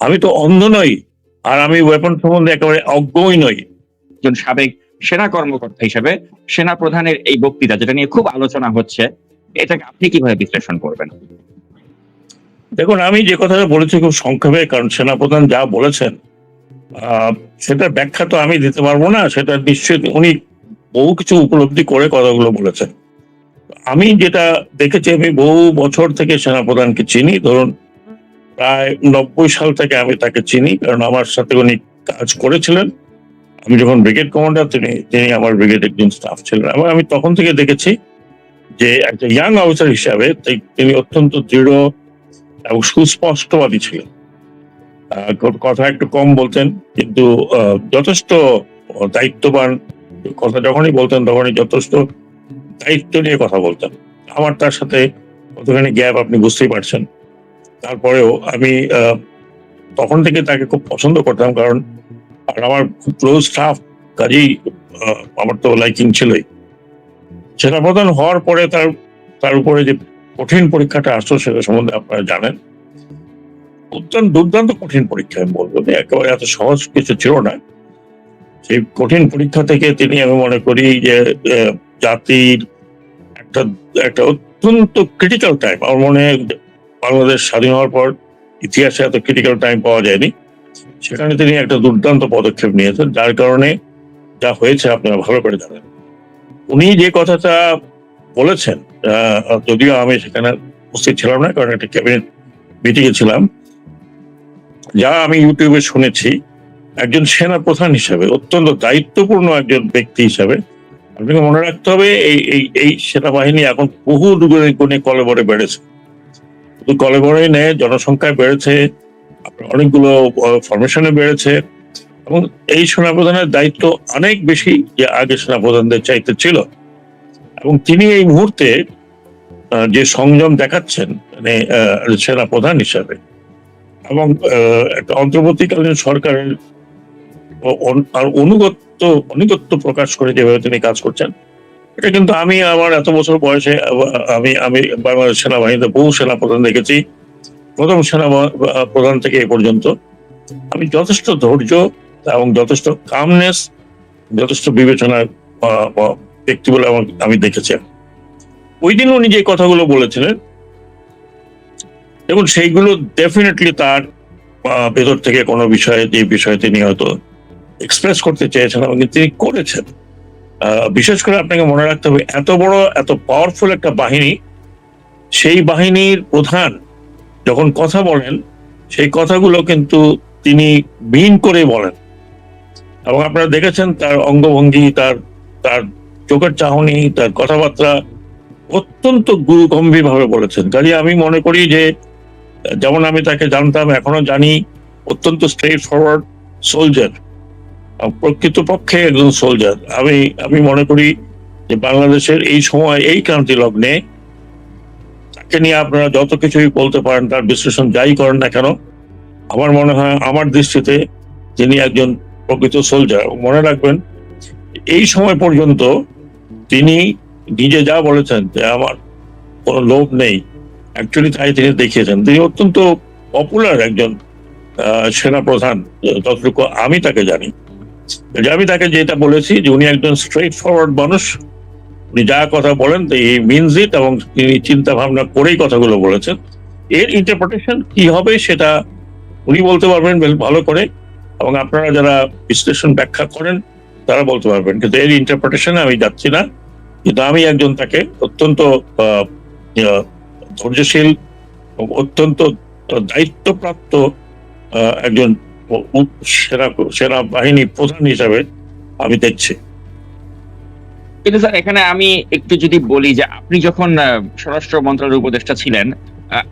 আমি তো অন্ধ নই আর আমি ওয়েপন সম্বন্ধে একেবারে অজ্ঞই নই। একজন সাবেক সেনা কর্মকর্তা হিসেবে সেনা প্রধানের এই বক্তৃতা যেটা নিয়ে খুব আলোচনা হচ্ছে এটাকে আপনি কীভাবে বিশ্লেষণ করবেন? দেখুন আমি যে কথাটা বলেছি খুব সংক্ষেপে কারণ সেনাপ্রধান যা বলেছেন আহ, সেটার ব্যাখ্যা তো আমি দিতে পারব না সেটা নিশ্চয়ই উনি বহু কিছু উপলব্ধি করে কথাগুলো বলেছেন। আমি যেটা দেখেছি আমি বহু বছর থেকে সেনাপ্রধানকে চিনি ধরুন প্রায় নব্বই সাল থেকে আমি তাকে চিনি, কারণ আমার সাথে উনি কাজ করেছিলেন। আমি যখন ব্রিগেড কমান্ডার, তিনি তিনি আমার ব্রিগেড একজন স্টাফ ছিলেন। এবং আমি তখন থেকে দেখেছি যে একটা ইয়াং অফিসার হিসাবে তিনি অত্যন্ত দৃঢ় এবং সুস্পষ্টবাদী ছিলেন। কথা একটু কম বলতেন, কিন্তু যথেষ্ট দায়িত্ববান। কথা যখনই বলতেন, তখনই যথেষ্ট দায়িত্ব নিয়ে কথা বলতেন। আমার তার সাথে কতখানি গ্যাপ আপনি বুঝতেই পারছেন। তারপরেও আমি তখন থেকে তাকে খুব পছন্দ করতাম কারণ আমার খুব ক্লোজ স্টাফ কাজেই আমার তো লাইকিং ছিলই। সেনাপ্রধান হওয়ার পরে তার তার উপরে যে কঠিন পরীক্ষাটা আসতো সেটা সম্বন্ধে আপনারা জানেন। অত্যন্ত দুর্দান্ত কঠিন পরীক্ষা আমি বলব একেবারে এত সহজ কিছু ছিল না। সেই কঠিন পরীক্ষা থেকে তিনি আমি মনে করি যে জাতির একটা একটা অত্যন্ত ক্রিটিক্যাল টাইম আমার মনে বাংলাদেশ স্বাধীন হওয়ার পর ইতিহাসে এত ক্রিটিক্যাল টাইম পাওয়া যায়নি। সেখানে তিনি একটা দুর্দান্ত পদক্ষেপ নিয়েছেন, যার কারণে যা হয়েছে আপনারা ভালো করে জানেন। উনি যে কথাটা বলেছেন যদিও আমি সেখানে উপস্থিত ছিলাম না, কারণ একটা ক্যাবিনেট মিটিং এ ছিলাম, যা আমি ইউটিউবে শুনেছি, একজন সেনা প্রধান হিসাবে, অত্যন্ত দায়িত্বপূর্ণ একজন ব্যক্তি হিসাবে, আপনাকে মনে রাখতে হবে, এই এই সেনাবাহিনী এখন বহু দুগুণে গুণে কলেবরে বেড়েছে। শুধু কলেবরে নেয় জনসংখ্যায় বেড়েছে অনেকগুলো ফরমেশনে বেড়েছে এবং এই সেনাপ্রধানের দায়িত্ব অনেক বেশি যে আগে সেনাপ্রধানদের চাইতে ছিল। এবং তিনি এই মুহূর্তে যে সংযম দেখাচ্ছেন মানে আহ, সেনা হিসাবে এবং একটা অন্তর্বর্তীকালীন সরকারের অনুগত্য অনুগত্য প্রকাশ করে যেভাবে তিনি কাজ করছেন এটা কিন্তু আমি আমার এত বছর বয়সে আমি আমি বাংলাদেশ সেনাবাহিনীতে বহু সেনা প্রধান দেখেছি। প্রথম সেনা প্রধান থেকে এ পর্যন্ত। আমি যথেষ্ট ধৈর্য এবং যথেষ্ট কামনেস যথেষ্ট বিবেচনার ব্যক্তি বলে আমি দেখেছি। ওই দিন উনি যে কথাগুলো বলেছিলেন, দেখুন, সেইগুলো ডেফিনেটলি তার ভেতর থেকে কোনো বিষয়ে, যে বিষয়ে তিনি হয়তো এক্সপ্রেস করতে চেয়েছেন এবং তিনি করেছেন। বিশেষ করে আপনাকে মনে রাখতে হবে, এত বড়, এত পাওয়ারফুল একটা বাহিনী, সেই বাহিনীর প্রধান যখন কথা বলেন, সেই কথাগুলো কিন্তু তিনি মিন করে বলেন। এবং আপনারা দেখেছেন তার অঙ্গভঙ্গি, তার তার চোখের চাহনি, তার কথাবার্তা অত্যন্ত গুরু গম্ভীর ভাবে বলেছেন। কাজে আমি মনে করি যে, যেমন আমি তাকে জানতাম, এখনও জানি, অত্যন্ত স্ট্রেট ফরওয়ার্ড সোলজার প্রকৃতপক্ষে একজন সোলজার আমি আমি মনে করি যে বাংলাদেশের এই সময় এই ক্রান্তি লগ্নে তাকে নিয়ে আপনারা যত কিছুই বলতে পারেন তার বিশ্লেষণ যাই করেন না কেন আমার মনে হয় আমার দৃষ্টিতে তিনি একজন প্রকৃত সোলজার মনে রাখবেন এই সময় পর্যন্ত তিনি নিজে যা বলেছেন যে আমার কোনো লোভ নেই অ্যাকচুয়ালি তাই তিনি দেখিয়েছেন। তিনি অত্যন্ত পপুলার একজন আহ, সেনা প্রধান যতটুকু আমি তাকে জানি। আমি তাকে যেটা বলেছি যে উনি একজন স্ট্রেট ফরওয়ার্ড মানুষ, উনি যা কথা বলেন এই মিনস ইট এবং তিনি চিন্তা ভাবনা করেই কথাগুলো বলেছেন। এর ইন্টারপ্রিটেশন কি হবে সেটা উনি বলতে পারবেন বেশ ভালো করে এবং আপনারা যারা বিশ্লেষণ ব্যাখ্যা করেন, তারা বলতে পারবেন। কিন্তু এর ইন্টারপ্রিটেশনে আমি যাচ্ছি না। কিন্তু আমি একজন তাকে অত্যন্ত ধৈর্যশীল অত্যন্ত দায়িত্বপ্রাপ্ত একজন উ- সেনা সেনাবাহিনী প্রধান হিসাবে আমি দেখছি। কিন্তু স্যার, এখানে আমি একটু যদি বলি যে আপনি যখন স্বরাষ্ট্র মন্ত্রণালয়ের উপদেষ্টা ছিলেন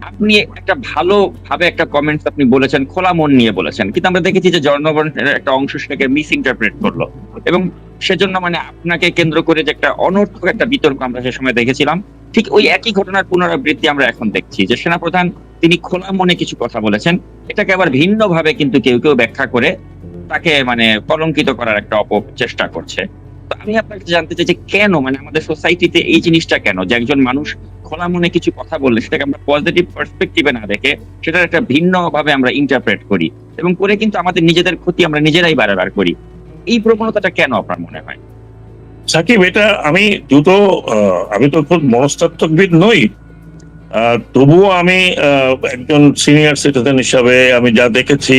আপনি একটা ভালো ভাবে একটা কমেন্টস আপনি বলেছেন, খোলা মন নিয়ে বলেছেন। কিন্তু আমরা দেখেছি যে জনগণের একটা অংশ সেটাকে মিস ইন্টারপ্রেট করল। এবং সেজন্য মানে আপনাকে কেন্দ্র করে যে একটা অনর্থক একটা বিতর্ক আমরা সে সময় দেখেছিলাম। ঠিক ওই একই ঘটনার পুনরাবৃত্তি আমরা এখন দেখছি যে সেনাপ্রধান তিনি খোলা মনে কিছু কথা বলেছেন। এটাকে আবার ভিন্ন ভাবে কিন্তু কেউ কেউ ব্যাখ্যা করে তাকে মানে কলঙ্কিত করার একটা অপচেষ্টা করছে। আমি আপনাকে জানতে চাই যে কেন মানে আমাদের সোসাইটিতে এই জিনিসটা কেন? যে একজন মানুষ খোলা মনে কিছু কথা বললে সেটাকে আমরা পজিটিভ পার্সপেক্টিভে না দেখে সেটার একটা ভিন্ন ভাবে আমরা ইন্টারপ্রেট করি এবং করে কিন্তু আমাদের নিজেদের ক্ষতি আমরা নিজেরাই বারবার করি। এই প্রবণতাটা কেন আপনার মনে হয়? সাকিব, এটা আমি দুটো আমি তো খুব মনস্তাত্ত্বিকবিদ নই। তবুও আমি একজন সিনিয়র সিটিজেন হিসাবে আমি যা দেখেছি,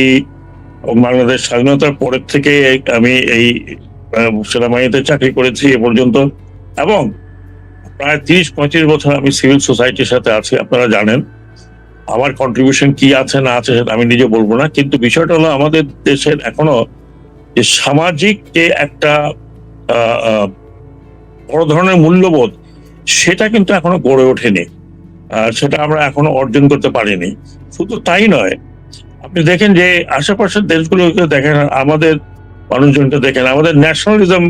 বাংলাদেশ স্বাধীনতার পরের থেকে আমি এই সেনাবাহিনীতে চাকরি করেছি এ পর্যন্ত। এবং প্রায় তিরিশ, পঁয়ত্রিশ বছর আমি সিভিল সোসাইটির সাথে আছি, আপনারা জানেন। আমার কন্ট্রিবিউশন কি আছে, না আছে আমি নিজে বলব না। কিন্তু বিষয়টা হলো, আমাদের দেশের এখনও যে সামাজিক যে একটা বড় ধরনের মূল্যবোধ, সেটা কিন্তু এখনও গড়ে ওঠেনি। আর সেটা আমরা এখনও অর্জন করতে পারিনি। শুধু তাই নয়, আপনি দেখেন যে আশেপাশের দেশগুলোকে দেখেন, আমাদের মানুষজনকে দেখেন, আমাদের ন্যাশনালিজম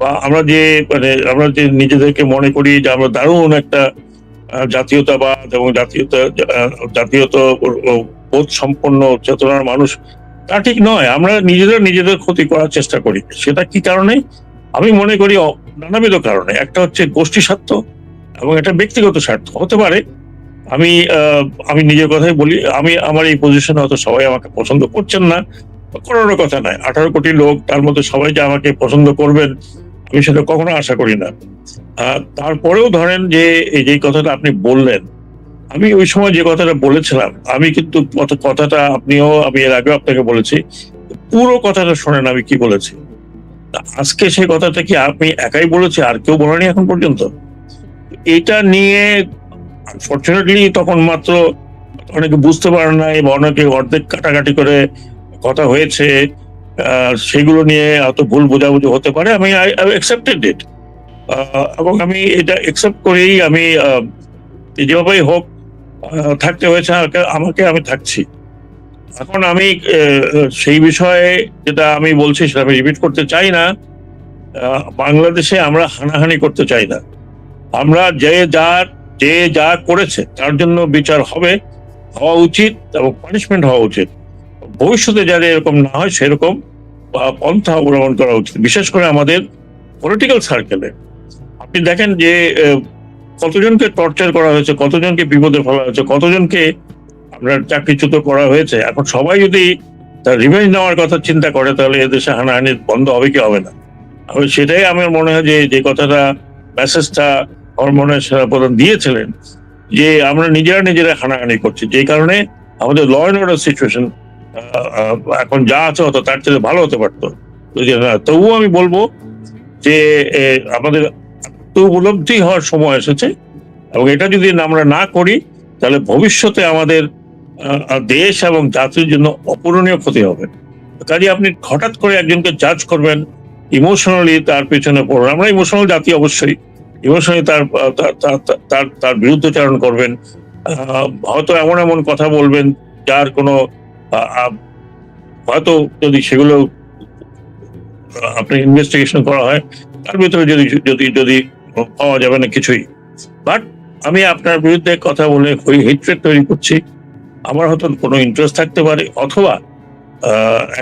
বা আমরা যে মানে আমরা যে নিজেদেরকে মনে করি যে আমরা দারুণ একটা জাতীয়তাবাদ এবং জাতীয়তা জাতীয়ত বোধ সম্পন্ন, চেতনার মানুষ, তা ঠিক নয়। আমরা নিজেদের নিজেদের ক্ষতি করার চেষ্টা করি। সেটা কি কারণে? আমি মনে করি নানাবিধ কারণে। একটা হচ্ছে গোষ্ঠী স্বার্থ এবং একটা ব্যক্তিগত স্বার্থ। হতে পারে, আমি আমি নিজের কথাই বলি, আমি আমার এই পজিশনে হয়তো সবাই আমাকে পছন্দ করছেন না করার কথা নয় আঠারো কোটি লোক, তার মধ্যে সবাই যে আমাকে পছন্দ করবেন, আমি সেটা কখনো আশা করি না। তারপরেও ধরেন যে, এই যে কথাটা আপনি বললেন, আমি ওই সময় যে কথাটা বলেছিলাম, আমি কিন্তু কথাটা আপনিও, আমি এর আগেও আপনাকে বলেছি, পুরো কথাটা শোনেন আমি কি বলেছি। আজকে সেই কথাটা কি আপনি একাই বলেছি? আর কেউ বলেনি এখন পর্যন্ত? এটা নিয়ে আনফর্চুনেটলি তখন মাত্র অনেকে বুঝতে পারে নাই বা অনেকে অর্ধেক কাটাকাটি করে কথা হয়েছে। সেগুলো নিয়ে এত ভুল বোঝাবুঝি হতে পারে। আমি আই অ্যাকসেপ্টেড ইট এবং আমি এটা অ্যাকসেপ্ট করেই আমি যেভাবেই হোক থাকতে হয়েছে। আমাকে- আমাকে আমি থাকছি। এখন আমি সেই বিষয়ে যেটা আমি বলছি সেটা আমি রিপিট করতে চাই না। বাংলাদেশে আমরা হানাহানি করতে চাই না। আমরা যে যার, যে যা করেছে, তার জন্য বিচার হবে, হওয়া উচিত এবং পানিশমেন্ট হওয়া উচিত। ভবিষ্যতে যাতে এরকম না হয়, সেরকম পন্থা অবলম্বন করা উচিত। বিশেষ করে আমাদের পলিটিক্যাল সার্কেলে আপনি দেখেন যে কতজনকে টর্চার করা হয়েছে, কতজনকে বিপদে ফেলা হয়েছে, কতজনকে আপনার চাকরিচ্যুত করা হয়েছে, এখন সবাই যদি তার রিভেঞ্জ নেওয়ার কথা চিন্তা করে, তাহলে এদেশে হানাহানি বন্ধ হবে কি হবে না? সেটাই আমার মনে হয় যে যে কথাটা মেসেজটা আমার মনে হয় সেনাপ্রধান দিয়েছিলেন, যে আমরা নিজেরা নিজেরা হানাহানি করছি। যে কারণে আমাদের ল অ্যান্ড অর্ডার সিচুয়েশন এখন যা আছে হতো তার চেয়ে ভালো হতে পারতো। তবুও আমি বলব যে আমাদের তো উপলব্ধি হওয়ার সময় এসেছে এবং এটা যদি আমরা না করি, তাহলে ভবিষ্যতে আমাদের দেশ এবং জাতির জন্য অপূরণীয় ক্ষতি হবে। কাজে আপনি হঠাৎ করে একজনকে জাজ করবেন ইমোশনালি তার পেছনে পড়বেন। আমরা ইমোশনাল জাতি অবশ্যই। ইমোশনালি তার, তার- তার- বিরুদ্ধচারণ করবেন। হয়তো এমন এমন কথা বলবেন যার কোনো হয়তো যদি সেগুলো আপনি ইনভেস্টিগেশন করা হয়, তার ভিতরে যদি যদি যদি পাওয়া যাবে না কিছুই। বাট আমি আপনার বিরুদ্ধে কথা বলে হেট্রেড তৈরি করছি। আমার হয়তো কোনো ইন্টারেস্ট থাকতে পারে, অথবা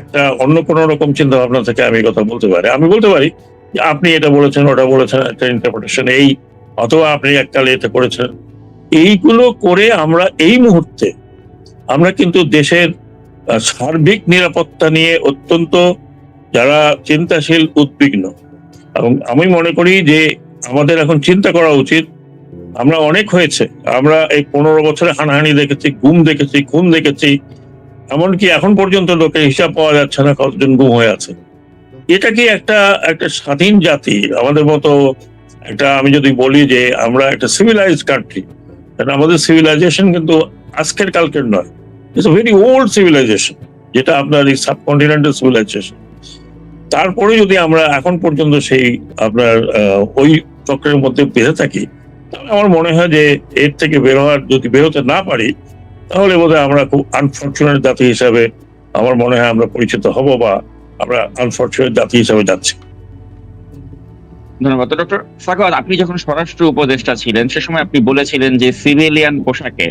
একটা অন্য কোনো রকম চিন্তা ভাবনা থেকে আমি কথা বলতে পারি। আমি বলতে পারি যে আপনি এটা বলেছেন, ওটা বলেছেন, একটা ইন্টারপ্রিটেশন এই, অথবা আপনি এককালে এটা করেছেন। এইগুলো করে আমরা এই মুহূর্তে আমরা কিন্তু দেশের সার্বিক নিরাপত্তা নিয়ে অত্যন্ত যারা চিন্তাশীল, উদ্বিগ্ন। এবং আমি মনে করি যে আমাদের এখন চিন্তা করা উচিত আমরা অনেক হয়েছে। আমরা এই পনেরো বছরে হানাহানি দেখেছি গুম দেখেছি, খুন দেখেছি। এমনকি এখন পর্যন্ত লোকের হিসাব পাওয়া যাচ্ছে না কতজন গুম হয়ে আছে। এটা কি একটা একটা স্বাধীন জাতি? আমাদের মতো একটা, আমি যদি বলি যে আমরা একটা সিভিলাইজ কান্ট্রি আমাদের সিভিলাইজেশন কিন্তু আজকের কালকের নয়। ইটস ভেরি ওল্ড সিভিলাইজেশন যেটা আপনার এই সাবকন্টিনেন্টাল সিভিলাইজেশন তারপরে যদি আমরা এখন পর্যন্ত সেই আপনার ওই চক্রের মধ্যে বেঁধে থাকি আমার মনে হয় যে এর থেকে বের হওয়ার যদি বেরোতে না পারি, তাহলে বোধহয় আমরা খুব আনফর্চুনেট জাতি হিসাবে আমার মনে হয় আমরা পরিচিত হব বা আমরা আনফর্চুনেট জাতি হিসাবে যাচ্ছি। ধন্যবাদ। ডক্টর সাকাওয়াত আপনি যখন স্বরাষ্ট্র উপদেষ্টা ছিলেন, সে সময় আপনি বলেছিলেন যে সিভিলিয়ান পোশাকে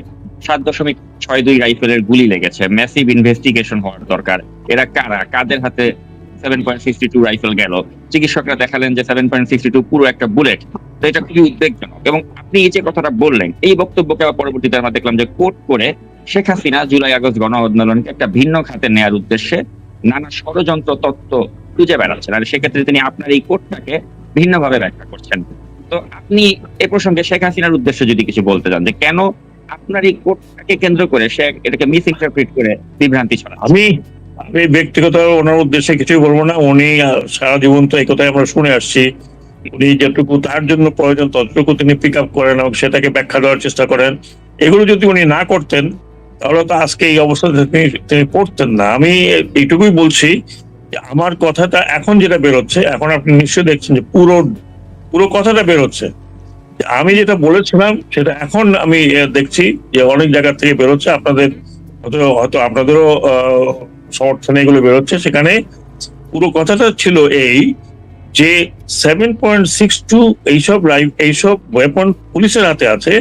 সাত দশমিক ছয় দুই রাইফেলের গুলি লেগেছে। ম্যাসিভ ইনভেস্টিগেশন হওয়ার দরকার। এরা কারা? কাদের হাতে seven point sixty two rifle গেল? চিকিৎসকরা দেখালেন যে সেভেন পয়েন্ট সিক্সটি টু পুরো একটা বুলেট তো এটা খুবই উদ্বেগজনক। এবং আপনি এই যে কথাটা বললেন, এই বক্তব্যকে আবার পরবর্তীতে আমরা দেখলাম যে কোট করে শেখ হাসিনা জুলাই আগস্ট গণ আন্দোলনকে একটা ভিন্ন খাতে নেয়ার উদ্দেশ্যে নানা ষড়যন্ত্র তত্ত্ব খুঁজে বেড়াচ্ছেন। আর সেক্ষেত্রে তিনি আপনার এই কোটটাকে ভিন্নভাবে ব্যাখ্যা করছেন। তো আপনি এ প্রসঙ্গে শেখ হাসিনার উদ্দেশ্যে যদি কিছু বলতে চান, যে কেন আপনার এই কোটটাকে কেন্দ্র করে সে এটাকে মিস ইন্টারপ্রিট করে বিভ্রান্তি ছড়াচ্ছে? আমি আমি ব্যক্তিগত ওনার উদ্দেশ্যে কিছুই বলব না। উনি সারা জীবন তো এই কথাই আমরা শুনে আসছি। উনি যেটুকু তার জন্য প্রয়োজন, ততটুকু তিনি পিক আপ করেন এবং সেটাকে ব্যাখ্যা দেওয়ার চেষ্টা করেন। এগুলো যদি উনি না করতেন, তাহলে তো আজকে এই অবস্থাতে তিনি তিনি পড়তেন না। আমি এইটুকুই বলছি আমার কথাটা এখন যেটা বেরোচ্ছে, এখন আপনি নিশ্চয়ই দেখছেন যে পুরো পুরো কথাটা বেরোচ্ছে। আমি যেটা বলেছিলাম, সেটা এখন আমি দেখছি যে অনেক জায়গা থেকে বেরোচ্ছে। আপনাদের হয়তো আপনাদেরও সমর্থনে এগুলো বেরোচ্ছে, সেখানে পুরো কথাটা ছিল এই যে সেভেন পয়েন্ট সিক্স টু এইসব এইসব ওয়েপন পুলিশের হাতে আছে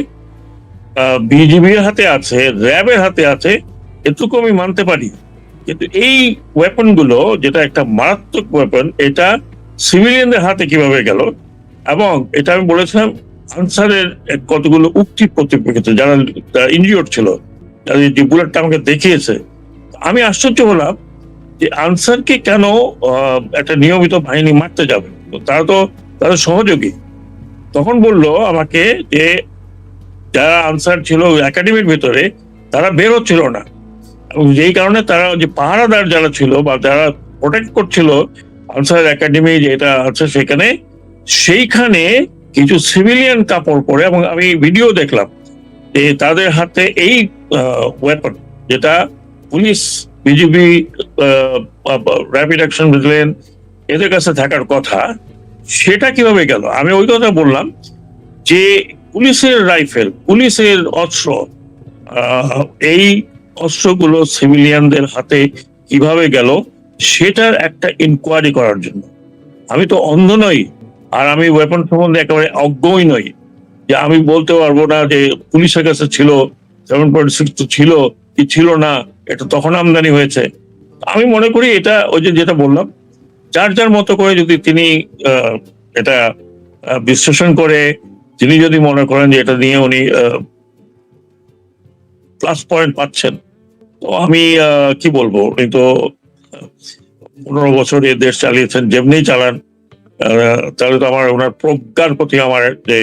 বিজিবির হাতে আছে, র্যাবের হাতে আছে, এটুকু আমি মানতে পারি। কিন্তু এই ওয়েপনগুলো যেটা একটা মারাত্মক ওয়েপন এটা সিভিলিয়ানদের হাতে কীভাবে গেল? এবং এটা আমি বলেছিলাম, আনসারের কতগুলো উক্তি প্রতিপক্ষিত যারা ইনজিওর ছিল যে বুলেটটা আমাকে দেখিয়েছে আমি আশ্চর্য হলাম যে আনসারকে কেন একটা নিয়মিত বাহিনী মারতে যাবে? তারা তো তাদের সহযোগী। তখন বলল আমাকে যে, যারা আনসার ছিল একাডেমির ভিতরে, তারা বের হচ্ছিল না। এবং যেই কারণে তারা যে পাহারাদার যারা ছিল বা যারা প্রোটেক্ট করছিল আনসার একাডেমি যেটা আছে সেখানে, সেইখানে কিছু সিভিলিয়ান কাপড় পরে, এবং আমি ভিডিও দেখলাম যে তাদের হাতে এই ওয়েপন যেটা পুলিশ, বিজিবি র্যাপিড অ্যাকশন বুঝলেন এদের কাছে থাকার কথা, সেটা কীভাবে গেল? আমি ওই কথা বললাম যে পুলিশের রাইফেল পুলিশের অস্ত্র এই অস্ত্রগুলো সিভিলিয়ানদের হাতে কীভাবে গেল, সেটার একটা ইনকোয়ারি করার জন্য। আমি তো অন্ধ নই, আর আমি ওয়েপন সম্বন্ধে একেবারে অজ্ঞই নই যে আমি বলতে পারব না যে পুলিশের কাছে ছিল সেভেন পয়েন্ট সিক্স তো ছিল কি ছিল না, এটা তখন আমদানি হয়েছে। আমি মনে করি এটা, ওই যেটা বললাম, যার যার মতো করে যদি তিনি এটা বিশ্লেষণ করে, তিনি যদি মনে করেন যে এটা নিয়ে উনি প্লাস পয়েন্ট পাচ্ছেন, তো আমি কি বলব? উনি তো পনেরো বছর এ দেশ চালিয়েছেন, যেমনি চালান তাহলে তো আমার, ওনার প্রজ্ঞার প্রতি আমার যে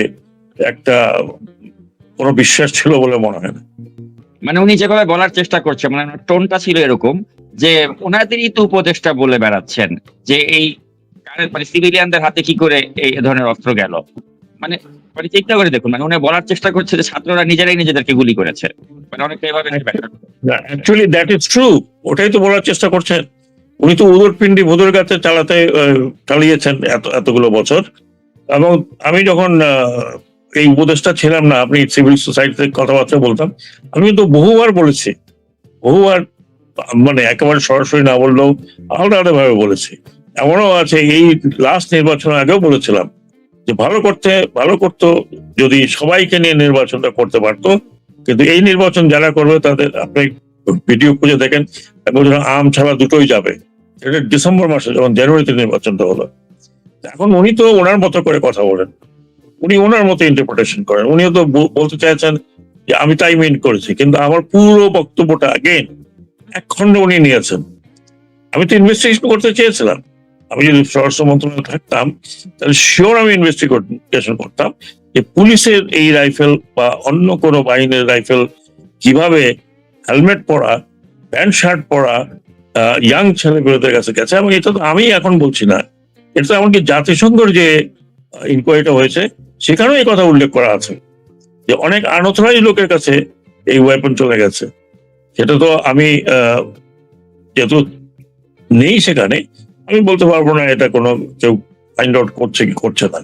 একটা কোনো বিশ্বাস ছিল বলে মনে হয় না। মানে উনি যেভাবে বলার চেষ্টা করছেন মানে টোনটা ছিল এরকম যে ওনাদেরই তো উপদেষ্টা বলে বেড়াচ্ছেন যে এই মানে সিভিলিয়ানদের হাতে কি করে এই ধরনের অস্ত্র গেল। মানে মানে চিন্তা করে দেখুন মানে উনি বলার চেষ্টা করছে যে ছাত্ররা নিজেরাই নিজেদেরকে গুলি করেছে। মানে অনেকটা এভাবে অ্যাকচুয়ালি দ্যাট ইজ ট্রু ওটাই তো বলার চেষ্টা করছেন। উনি তো উদর পিন্ডি ভুদর গাছে চালাতে চালিয়েছেন এত এতগুলো বছর। এবং আমি যখন এই উপদেশটা ছিলাম না, আপনি সিভিল সোসাইটিতে কথাবার্তা বলতাম। আমি কিন্তু বহুবার বলেছি, বহুবার মানে একেবারে সরাসরি না বললেও আলাদা আলাদা ভাবে বলেছি। এমনও আছে, এই লাস্ট নির্বাচন আগেও বলেছিলাম যে ভালো করতে, ভালো করতো যদি সবাইকে নিয়ে নির্বাচনটা করতে পারতো। কিন্তু এই নির্বাচন যারা করবে তাদের, আপনি ভিডিও খুঁজে দেখেন আম ছাড়া দুটোই যাবে। এটা ডিসেম্বর মাসে, যখন জানুয়ারিতে নির্বাচনটা হলো। এখন উনি তো ওনার মতো করে কথা বলেন। উনি ওনার মতো ইন্টারপ্রিটেশন করেন। উনিও তো বলতে চাইছেন যে আমি তাই মিন করেছি, কিন্তু আমার পুরো বক্তব্যটা আগেন এক খণ্ড উনি নিয়েছেন। আমি তো ইনভেস্টিগেশন করতে চেয়েছিলাম। আমি যদি স্বরাষ্ট্র মন্ত্রণালয়ে থাকতাম, তাহলে শিওর আমি ইনভেস্টিগেশন করতাম যে পুলিশের এই রাইফেল বা অন্য কোনো বাহিনীর রাইফেল কীভাবে হেলমেট পরা প্যান্ট শার্ট পরা ইয়াং ছেলেগুলোদের কাছে গেছে। এবং এটা তো আমি এখন বলছি না। এটা তো এমনকি জাতিসংঘের যে ইনকোয়ারিটা হয়েছে সেখানেও এই কথা উল্লেখ করা আছে যে অনেক আনথরাইজ লোকের কাছে এই ওয়েপন চলে গেছে। সেটা তো আমি যেহেতু নেই সেখানে, আমি বলতে পারব না এটা কোনো কেউ ফাইন্ড আউট করছে কি করছে না।